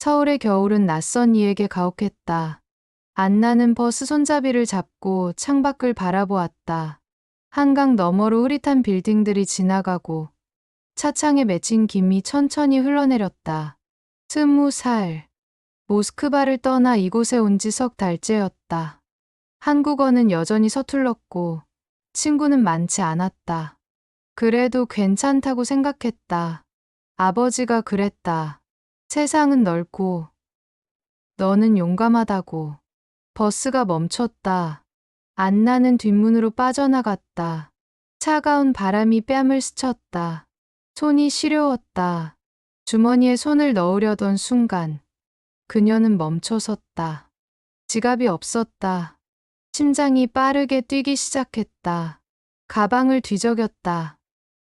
서울의 겨울은 낯선 이에게 가혹했다. 안나는 버스 손잡이를 잡고 창밖을 바라보았다. 한강 너머로 흐릿한 빌딩들이 지나가고 차창에 맺힌 김이 천천히 흘러내렸다. 스무 살. 모스크바를 떠나 이곳에 온 지 석 달째였다. 한국어는 여전히 서툴렀고 친구는 많지 않았다. 그래도 괜찮다고 생각했다. 아버지가 그랬다. 세상은 넓고 너는 용감하다고. 버스가 멈췄다. 안나는 뒷문으로 빠져나갔다. 차가운 바람이 뺨을 스쳤다. 손이 시려웠다. 주머니에 손을 넣으려던 순간 그녀는 멈춰섰다. 지갑이 없었다. 심장이 빠르게 뛰기 시작했다. 가방을 뒤적였다.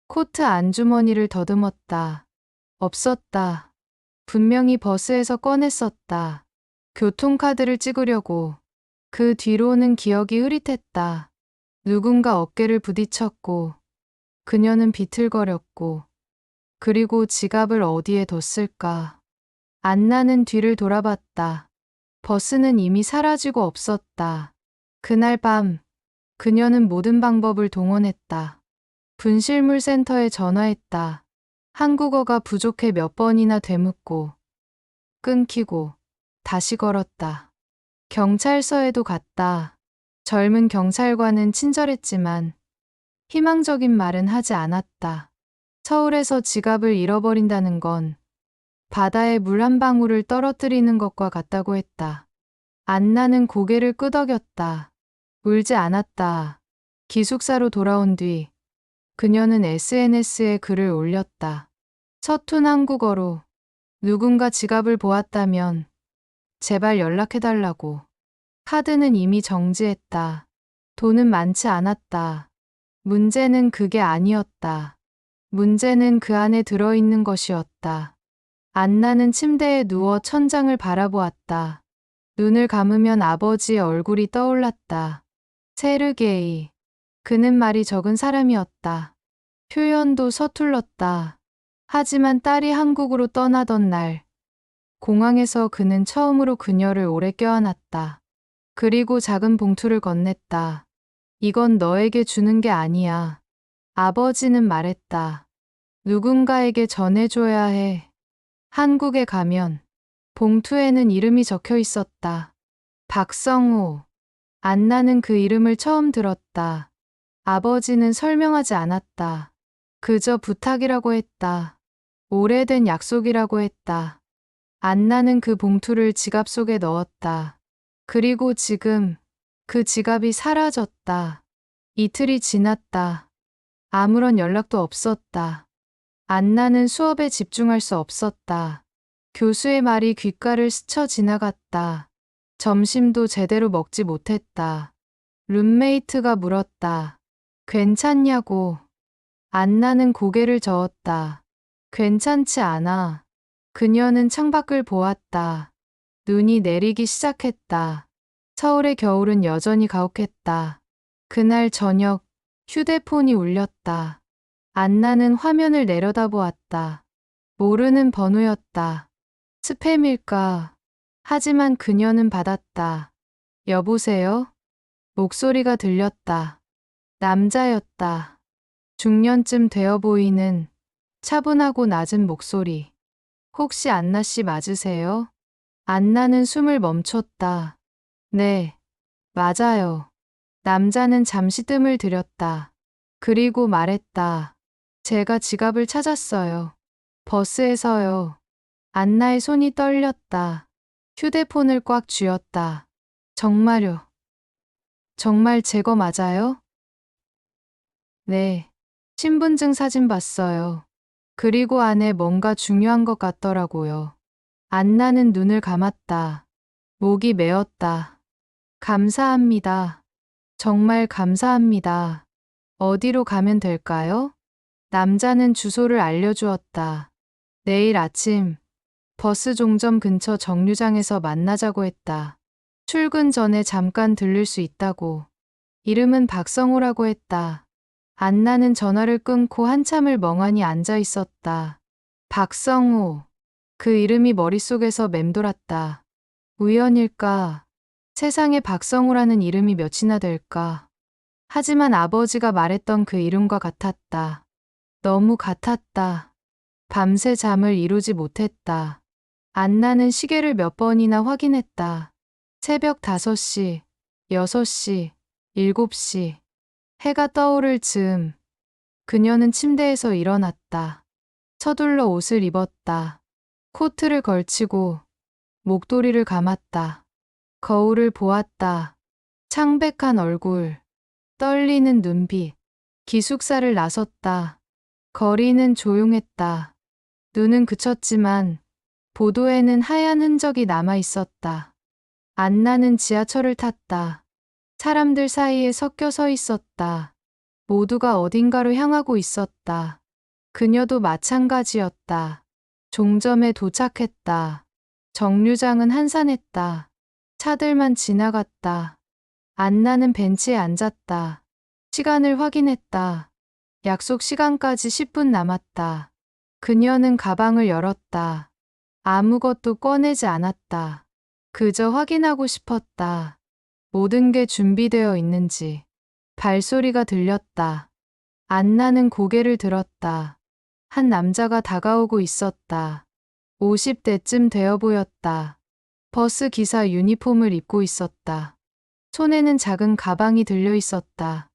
코트 안주머니를 더듬었다. 없었다. 분명히 버스에서 꺼냈었다. 교통카드를 찍으려고. 그 뒤로는 기억이 흐릿했다. 누군가 어깨를 부딪혔고, 그녀는 비틀거렸고, 그리고 지갑을 어디에 뒀을까. 안나는 뒤를 돌아봤다. 버스는 이미 사라지고 없었다. 그날 밤, 그녀는 모든 방법을 동원했다. 분실물 센터에 전화했다. 한국어가 부족해 몇 번이나 되묻고, 끊기고, 다시 걸었다. 경찰서에도 갔다. 젊은 경찰관은 친절했지만, 희망적인 말은 하지 않았다. 서울에서 지갑을 잃어버린다는 건 바다에 물 한 방울을 떨어뜨리는 것과 같다고 했다. 안나는 고개를 끄덕였다. 울지 않았다. 기숙사로 돌아온 뒤 그녀는 SNS에 글을 올렸다. 서툰 한국어로 누군가 지갑을 보았다면 제발 연락해달라고. 카드는 이미 정지했다. 돈은 많지 않았다. 문제는 그게 아니었다. 문제는 그 안에 들어있는 것이었다. 안나는 침대에 누워 천장을 바라보았다. 눈을 감으면 아버지의 얼굴이 떠올랐다. 세르게이. 그는 말이 적은 사람이었다. 표현도 서툴렀다. 하지만 딸이 한국으로 떠나던 날, 공항에서 그는 처음으로 그녀를 오래 껴안았다. 그리고 작은 봉투를 건넸다. 이건 너에게 주는 게 아니야. 아버지는 말했다. 누군가에게 전해줘야 해. 한국에 가면 봉투에는 이름이 적혀 있었다. 박성호. 안나는 그 이름을 처음 들었다. 아버지는 설명하지 않았다. 그저 부탁이라고 했다. 오래된 약속이라고 했다. 안나는 그 봉투를 지갑 속에 넣었다. 그리고 지금 그 지갑이 사라졌다. 이틀이 지났다. 아무런 연락도 없었다. 안나는 수업에 집중할 수 없었다. 교수의 말이 귓가를 스쳐 지나갔다. 점심도 제대로 먹지 못했다. 룸메이트가 물었다. 괜찮냐고. 안나는 고개를 저었다. 괜찮지 않아. 그녀는 창밖을 보았다. 눈이 내리기 시작했다. 서울의 겨울은 여전히 가혹했다. 그날 저녁 휴대폰이 울렸다. 안나는 화면을 내려다보았다. 모르는 번호였다. 스팸일까? 하지만 그녀는 받았다. 여보세요? 목소리가 들렸다. 남자였다. 중년쯤 되어 보이는 차분하고 낮은 목소리. 혹시 안나 씨 맞으세요? 안나는 숨을 멈췄다. 네, 맞아요. 남자는 잠시 뜸을 들였다. 그리고 말했다. 제가 지갑을 찾았어요. 버스에서요. 안나의 손이 떨렸다. 휴대폰을 꽉 쥐었다. 정말요. 정말 제거 맞아요? 네. 신분증 사진 봤어요. 그리고 안에 뭔가 중요한 것 같더라고요. 안나는 눈을 감았다. 목이 메었다. 감사합니다. 정말 감사합니다. 어디로 가면 될까요? 남자는 주소를 알려주었다. 내일 아침 버스 종점 근처 정류장에서 만나자고 했다. 출근 전에 잠깐 들를 수 있다고. 이름은 박성호라고 했다. 안나는 전화를 끊고 한참을 멍하니 앉아 있었다. 박성호. 그 이름이 머릿속에서 맴돌았다. 우연일까? 세상에 박성우라는 이름이 몇이나 될까? 하지만 아버지가 말했던 그 이름과 같았다. 너무 같았다. 밤새 잠을 이루지 못했다. 안나는 시계를 몇 번이나 확인했다. 새벽 5시, 6시, 7시. 해가 떠오를 즈음. 그녀는 침대에서 일어났다. 서둘러 옷을 입었다. 코트를 걸치고 목도리를 감았다. 거울을 보았다. 창백한 얼굴, 떨리는 눈빛, 기숙사를 나섰다. 거리는 조용했다. 눈은 그쳤지만 보도에는 하얀 흔적이 남아 있었다. 안나는 지하철을 탔다. 사람들 사이에 섞여 서 있었다. 모두가 어딘가로 향하고 있었다. 그녀도 마찬가지였다. 종점에 도착했다. 정류장은 한산했다. 차들만 지나갔다. 안나는 벤치에 앉았다. 시간을 확인했다. 약속 시간까지 10분 남았다. 그녀는 가방을 열었다. 아무것도 꺼내지 않았다. 그저 확인하고 싶었다. 모든 게 준비되어 있는지. 발소리가 들렸다. 안나는 고개를 들었다. 한 남자가 다가오고 있었다. 50대쯤 되어 보였다. 버스 기사 유니폼을 입고 있었다. 손에는 작은 가방이 들려 있었다.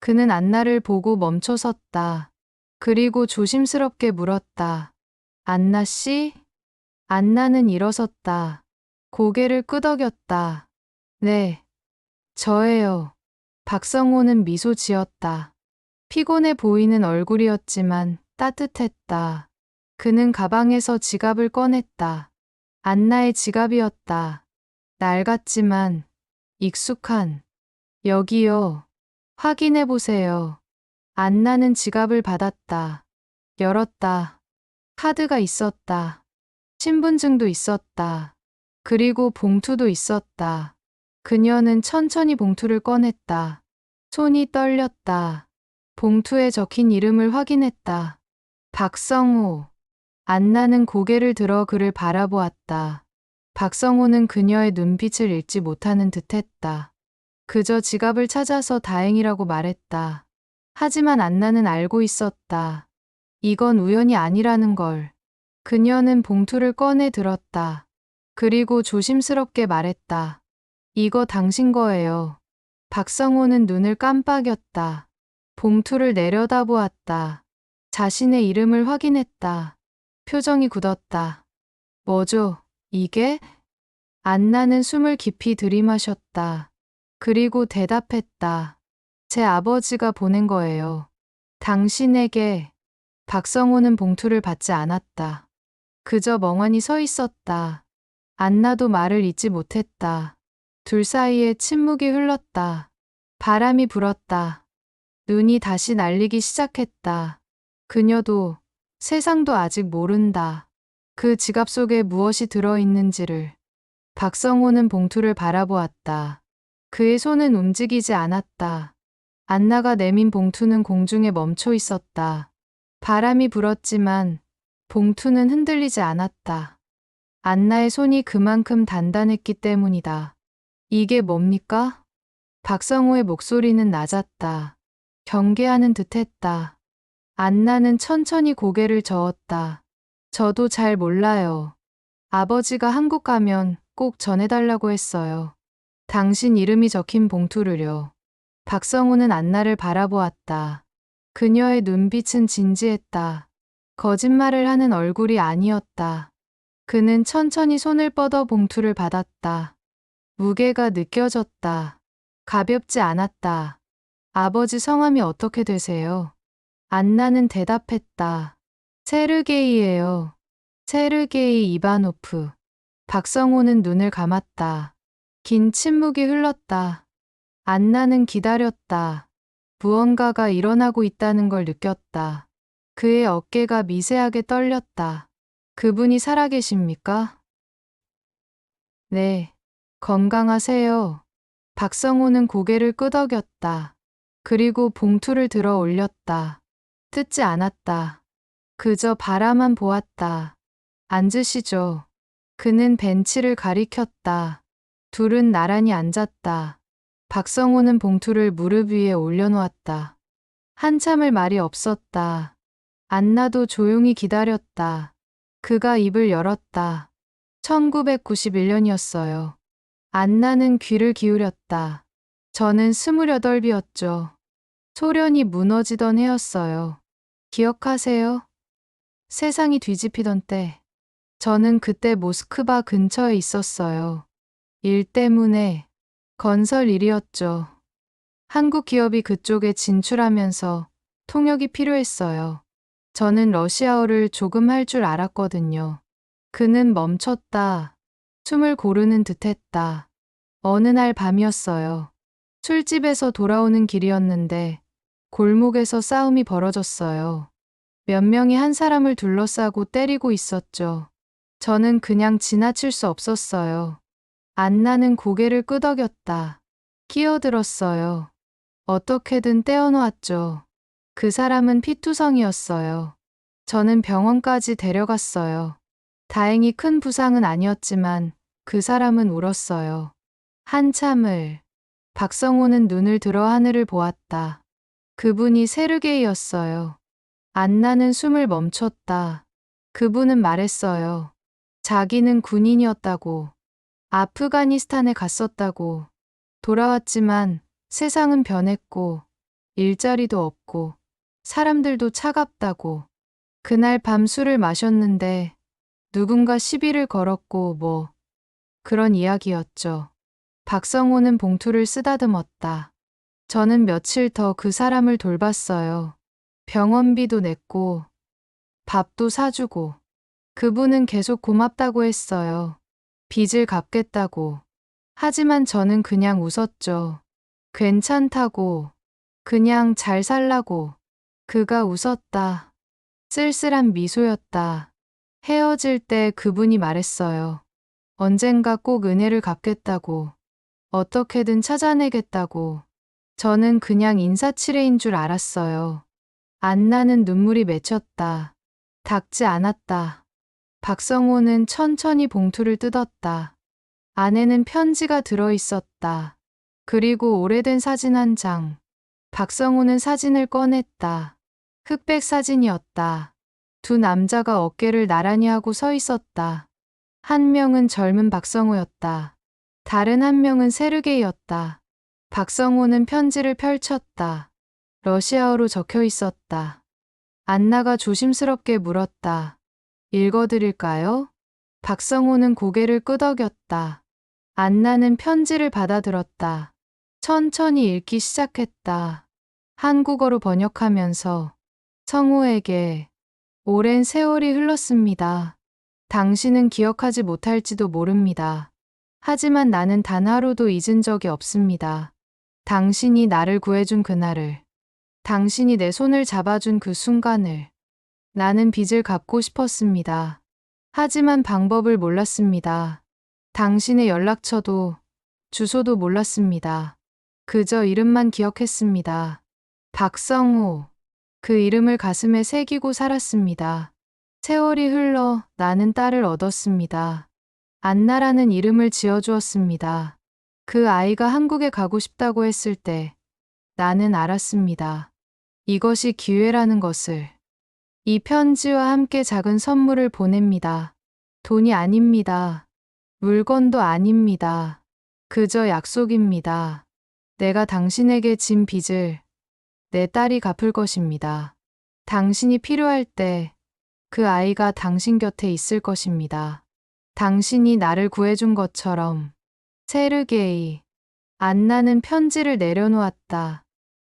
그는 안나를 보고 멈춰 섰다. 그리고 조심스럽게 물었다. 안나 씨? 안나는 일어섰다. 고개를 끄덕였다. 네. 저예요. 박성호는 미소 지었다. 피곤해 보이는 얼굴이었지만 따뜻했다. 그는 가방에서 지갑을 꺼냈다. 안나의 지갑이었다. 낡았지만 익숙한. 여기요. 확인해 보세요. 안나는 지갑을 받았다. 열었다. 카드가 있었다. 신분증도 있었다. 그리고 봉투도 있었다. 그녀는 천천히 봉투를 꺼냈다. 손이 떨렸다. 봉투에 적힌 이름을 확인했다. 박성호. 안나는 고개를 들어 그를 바라보았다. 박성호는 그녀의 눈빛을 읽지 못하는 듯 했다. 그저 지갑을 찾아서 다행이라고 말했다. 하지만 안나는 알고 있었다. 이건 우연이 아니라는 걸. 그녀는 봉투를 꺼내 들었다. 그리고 조심스럽게 말했다. 이거 당신 거예요. 박성호는 눈을 깜빡였다. 봉투를 내려다보았다. 자신의 이름을 확인했다. 표정이 굳었다. 뭐죠? 이게? 안나는 숨을 깊이 들이마셨다. 그리고 대답했다. 제 아버지가 보낸 거예요. 당신에게 박성호는 봉투를 받지 않았다. 그저 멍하니 서 있었다. 안나도 말을 잇지 못했다. 둘 사이에 침묵이 흘렀다. 바람이 불었다. 눈이 다시 날리기 시작했다. 그녀도 세상도 아직 모른다. 그 지갑 속에 무엇이 들어있는지를. 박성호는 봉투를 바라보았다. 그의 손은 움직이지 않았다. 안나가 내민 봉투는 공중에 멈춰 있었다. 바람이 불었지만 봉투는 흔들리지 않았다. 안나의 손이 그만큼 단단했기 때문이다. 이게 뭡니까? 박성호의 목소리는 낮았다. 경계하는 듯 했다. 안나는 천천히 고개를 저었다. 저도 잘 몰라요. 아버지가 한국 가면 꼭 전해달라고 했어요. 당신 이름이 적힌 봉투를요. 박성우는 안나를 바라보았다. 그녀의 눈빛은 진지했다. 거짓말을 하는 얼굴이 아니었다. 그는 천천히 손을 뻗어 봉투를 받았다. 무게가 느껴졌다. 가볍지 않았다. 아버지 성함이 어떻게 되세요? 안나는 대답했다. 세르게이예요. 세르게이 이바노프. 박성호는 눈을 감았다. 긴 침묵이 흘렀다. 안나는 기다렸다. 무언가가 일어나고 있다는 걸 느꼈다. 그의 어깨가 미세하게 떨렸다. 그분이 살아계십니까? 네. 건강하세요. 박성호는 고개를 끄덕였다. 그리고 봉투를 들어 올렸다. 뜯지 않았다. 그저 바라만 보았다. 앉으시죠. 그는 벤치를 가리켰다. 둘은 나란히 앉았다. 박성호는 봉투를 무릎 위에 올려놓았다. 한참을 말이 없었다. 안나도 조용히 기다렸다. 그가 입을 열었다. 1991년이었어요. 안나는 귀를 기울였다. 저는 스물여덟이었죠. 소련이 무너지던 해였어요. 기억하세요? 세상이 뒤집히던 때. 저는 그때 모스크바 근처에 있었어요. 일 때문에 건설 일이었죠. 한국 기업이 그쪽에 진출하면서 통역이 필요했어요. 저는 러시아어를 조금 할 줄 알았거든요. 그는 멈췄다. 숨을 고르는 듯 했다. 어느 날 밤이었어요. 술집에서 돌아오는 길이었는데 골목에서 싸움이 벌어졌어요. 몇 명이 한 사람을 둘러싸고 때리고 있었죠. 저는 그냥 지나칠 수 없었어요. 안나는 고개를 끄덕였다. 끼어들었어요. 어떻게든 떼어놓았죠. 그 사람은 피투성이었어요. 저는 병원까지 데려갔어요. 다행히 큰 부상은 아니었지만 그 사람은 울었어요. 한참을 박성호는 눈을 들어 하늘을 보았다. 그분이 세르게이였어요. 안나는 숨을 멈췄다. 그분은 말했어요. 자기는 군인이었다고. 아프가니스탄에 갔었다고. 돌아왔지만 세상은 변했고, 일자리도 없고, 사람들도 차갑다고. 그날 밤 술을 마셨는데, 누군가 시비를 걸었고, 뭐, 그런 이야기였죠. 박성호는 봉투를 쓰다듬었다. 저는 며칠 더 그 사람을 돌봤어요. 병원비도 냈고, 밥도 사주고, 그분은 계속 고맙다고 했어요. 빚을 갚겠다고. 하지만 저는 그냥 웃었죠. 괜찮다고. 그냥 잘 살라고. 그가 웃었다. 쓸쓸한 미소였다. 헤어질 때 그분이 말했어요. 언젠가 꼭 은혜를 갚겠다고. 어떻게든 찾아내겠다고. 저는 그냥 인사치레인 줄 알았어요. 안나는 눈물이 맺혔다. 닿지 않았다. 박성호는 천천히 봉투를 뜯었다. 안에는 편지가 들어 있었다. 그리고 오래된 사진 한 장. 박성호는 사진을 꺼냈다. 흑백 사진이었다. 두 남자가 어깨를 나란히 하고 서 있었다. 한 명은 젊은 박성호였다. 다른 한 명은 세르게이였다. 박성호는 편지를 펼쳤다. 러시아어로 적혀 있었다. 안나가 조심스럽게 물었다. 읽어드릴까요? 박성호는 고개를 끄덕였다. 안나는 편지를 받아들었다. 천천히 읽기 시작했다. 한국어로 번역하면서 성우에게 오랜 세월이 흘렀습니다. 당신은 기억하지 못할지도 모릅니다. 하지만 나는 단 하루도 잊은 적이 없습니다. 당신이 나를 구해준 그날을, 당신이 내 손을 잡아준 그 순간을, 나는 빚을 갚고 싶었습니다. 하지만 방법을 몰랐습니다. 당신의 연락처도, 주소도 몰랐습니다. 그저 이름만 기억했습니다. 박성호. 그 이름을 가슴에 새기고 살았습니다. 세월이 흘러 나는 딸을 얻었습니다. 안나라는 이름을 지어주었습니다. 그 아이가 한국에 가고 싶다고 했을 때 나는 알았습니다. 이것이 기회라는 것을. 이 편지와 함께 작은 선물을 보냅니다. 돈이 아닙니다. 물건도 아닙니다. 그저 약속입니다. 내가 당신에게 진 빚을 내 딸이 갚을 것입니다. 당신이 필요할 때 그 아이가 당신 곁에 있을 것입니다. 당신이 나를 구해준 것처럼 세르게이 안나는 편지를 내려놓았다.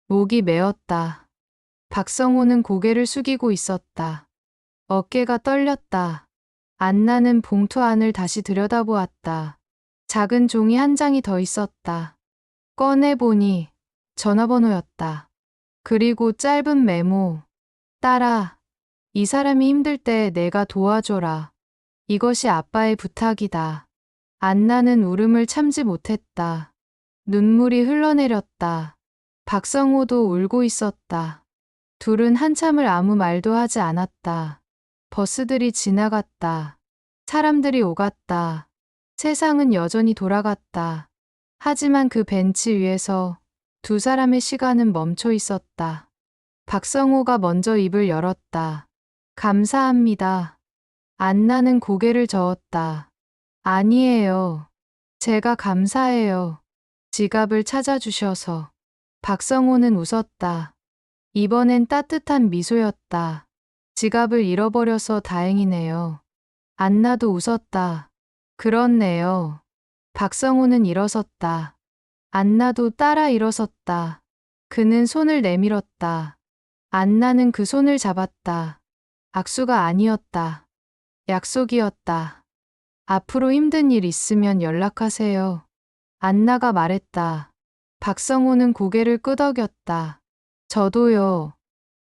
목이 메었다. 박성호는 고개를 숙이고 있었다. 어깨가 떨렸다. 안나는 봉투 안을 다시 들여다보았다. 작은 종이 한 장이 더 있었다. 꺼내보니 전화번호였다. 그리고 짧은 메모. 딸아, 이 사람이 힘들 때 내가 도와줘라. 이것이 아빠의 부탁이다. 안나는 울음을 참지 못했다. 눈물이 흘러내렸다. 박성호도 울고 있었다. 둘은 한참을 아무 말도 하지 않았다. 버스들이 지나갔다. 사람들이 오갔다. 세상은 여전히 돌아갔다. 하지만 그 벤치 위에서 두 사람의 시간은 멈춰 있었다. 박성호가 먼저 입을 열었다. 감사합니다. 안나는 고개를 저었다. 아니에요. 제가 감사해요. 지갑을 찾아주셔서. 박성호는 웃었다. 이번엔 따뜻한 미소였다. 지갑을 잃어버려서 다행이네요. 안나도 웃었다. 그렇네요. 박성호는 일어섰다. 안나도 따라 일어섰다. 그는 손을 내밀었다. 안나는 그 손을 잡았다. 악수가 아니었다. 약속이었다. 앞으로 힘든 일 있으면 연락하세요. 안나가 말했다. 박성호는 고개를 끄덕였다. 저도요.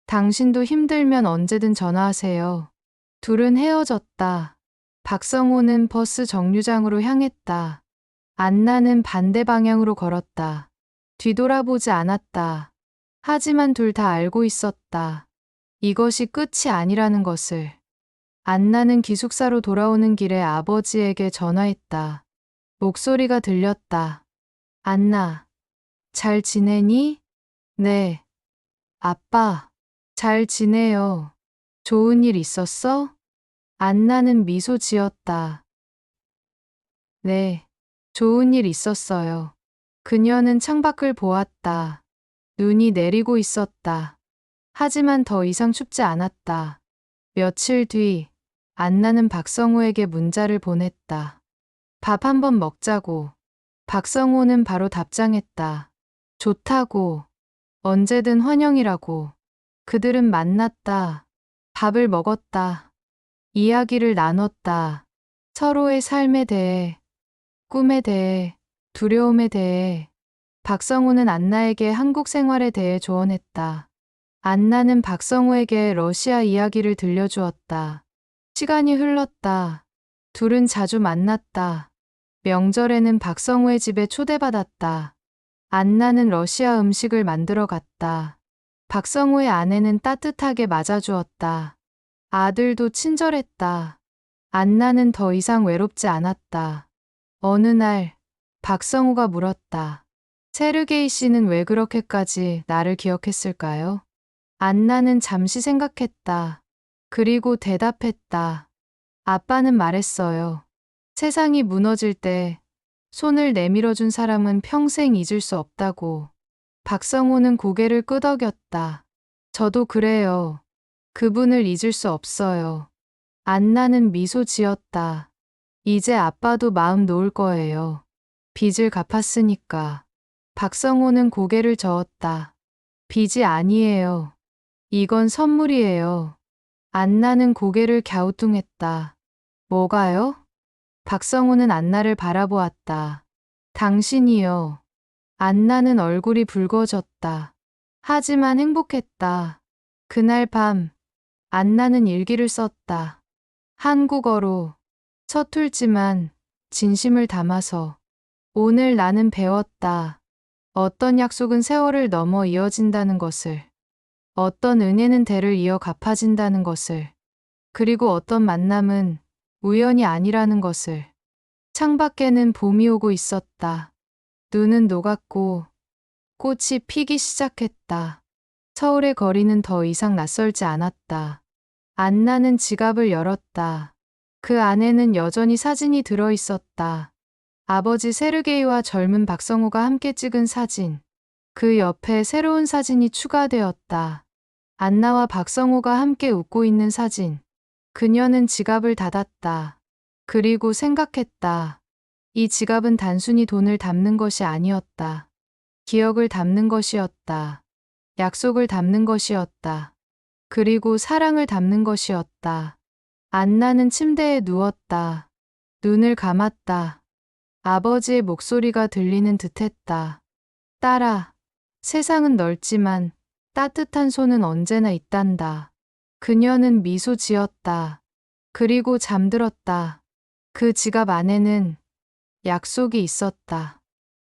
당신도 힘들면 언제든 전화하세요. 둘은 헤어졌다. 박성호는 버스 정류장으로 향했다. 안나는 반대 방향으로 걸었다. 뒤돌아보지 않았다. 하지만 둘 다 알고 있었다. 이것이 끝이 아니라는 것을. 안나는 기숙사로 돌아오는 길에 아버지에게 전화했다. 목소리가 들렸다. 안나, 잘 지내니? 네. 아빠, 잘 지내요. 좋은 일 있었어? 안나는 미소 지었다. 네, 좋은 일 있었어요. 그녀는 창밖을 보았다. 눈이 내리고 있었다. 하지만 더 이상 춥지 않았다. 며칠 뒤, 안나는 박성호에게 문자를 보냈다. 밥 한번 먹자고. 박성호는 바로 답장했다. 좋다고. 언제든 환영이라고. 그들은 만났다. 밥을 먹었다. 이야기를 나눴다. 서로의 삶에 대해, 꿈에 대해, 두려움에 대해. 박성호는 안나에게 한국 생활에 대해 조언했다. 안나는 박성호에게 러시아 이야기를 들려주었다. 시간이 흘렀다. 둘은 자주 만났다. 명절에는 박성호의 집에 초대받았다. 안나는 러시아 음식을 만들어 갔다. 박성호의 아내는 따뜻하게 맞아주었다. 아들도 친절했다. 안나는 더 이상 외롭지 않았다. 어느 날, 박성호가 물었다. 세르게이 씨는 왜 그렇게까지 나를 기억했을까요? 안나는 잠시 생각했다. 그리고 대답했다. 아빠는 말했어요. 세상이 무너질 때 손을 내밀어준 사람은 평생 잊을 수 없다고. 박성호는 고개를 끄덕였다. 저도 그래요. 그분을 잊을 수 없어요. 안나는 미소 지었다. 이제 아빠도 마음 놓을 거예요. 빚을 갚았으니까. 박성호는 고개를 저었다. 빚이 아니에요. 이건 선물이에요. 안나는 고개를 갸우뚱했다. 뭐가요? 박성호는 안나를 바라보았다. 당신이요. 안나는 얼굴이 붉어졌다. 하지만 행복했다. 그날 밤, 안나는 일기를 썼다. 한국어로 서툴지만 진심을 담아서 오늘 나는 배웠다. 어떤 약속은 세월을 넘어 이어진다는 것을. 어떤 은혜는 대를 이어 갚아진다는 것을. 그리고 어떤 만남은 우연이 아니라는 것을. 창밖에는 봄이 오고 있었다. 눈은 녹았고 꽃이 피기 시작했다. 서울의 거리는 더 이상 낯설지 않았다. 안나는 지갑을 열었다. 그 안에는 여전히 사진이 들어 있었다. 아버지 세르게이와 젊은 박성호가 함께 찍은 사진. 그 옆에 새로운 사진이 추가되었다. 안나와 박성호가 함께 웃고 있는 사진. 그녀는 지갑을 닫았다. 그리고 생각했다. 이 지갑은 단순히 돈을 담는 것이 아니었다. 기억을 담는 것이었다. 약속을 담는 것이었다. 그리고 사랑을 담는 것이었다. 안나는 침대에 누웠다. 눈을 감았다. 아버지의 목소리가 들리는 듯했다. 딸아, 세상은 넓지만 따뜻한 손은 언제나 있단다. 그녀는 미소 지었다. 그리고 잠들었다. 그 지갑 안에는 약속이 있었다.